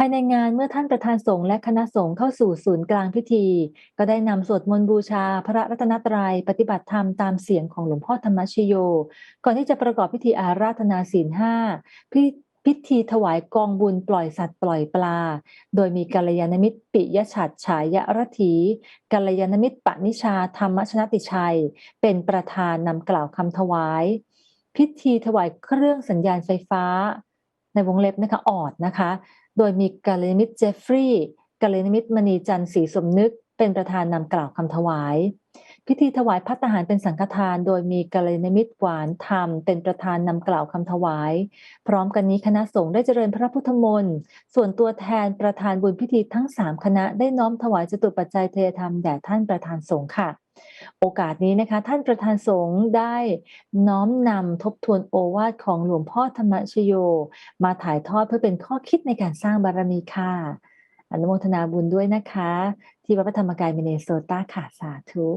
ภายในงานเมื่อท่านประธานสงฆ์และคณะสงฆ์เข้าสู่ศูนย์กลางพิธี ก็ได้นำสวดมนต์บูชา พระรัตนตรัยปฏิบัติธรรมตามเสียงของหลวงพ่อธรรมชโย ก่อนที่จะประกอบพิธีอาราธนาศีลห้าพิพิธีถวายกองบุญปล่อยสัตว์ปล่อยปลา โดยมีกัลยาณมิตรปิยฉัตรฉายะรถีกัลยาณมิตรปณิชาธรรมชนติชัย เป็นประธานนำกล่าวคำถวาย พิธีถวายเครื่องสัญญาณไฟฟ้า ในวงเล็บนะคะออดนะคะ โดยมีกัลยาณมิตเจฟฟรีย์กัลยาณมิตมณีจันทร์ศรีสมนึก เป็นประธานนำกล่าวคำถวาย พิธีถวายพัตตาหารเป็นสังฆทาน โดยมีกัลยาณมิตหวานธรรม เป็นประธานนำกล่าวคำถวาย พร้อมกันนี้คณะสงฆ์ได้เจริญพระพุทธมนต์ส่วนตัวแทนประธานบุญพิธีทั้งสามคณะได้น้อมถวายจตุปัจจัยเทธรรมแด่ท่านประธานสงฆ์ค่ะ โอกาสนี้นะคะ ท่านประธานสงฆ์ได้น้อมนำทบทวนโอวาทของหลวงพ่อธรรมชโย มาถ่ายทอดเพื่อเป็นข้อคิดในการสร้างบารมีค่ะ อนุโมทนาบุญด้วยนะคะ ที่วัดพระธรรมกายมินเนโซตาค่ะสาธุ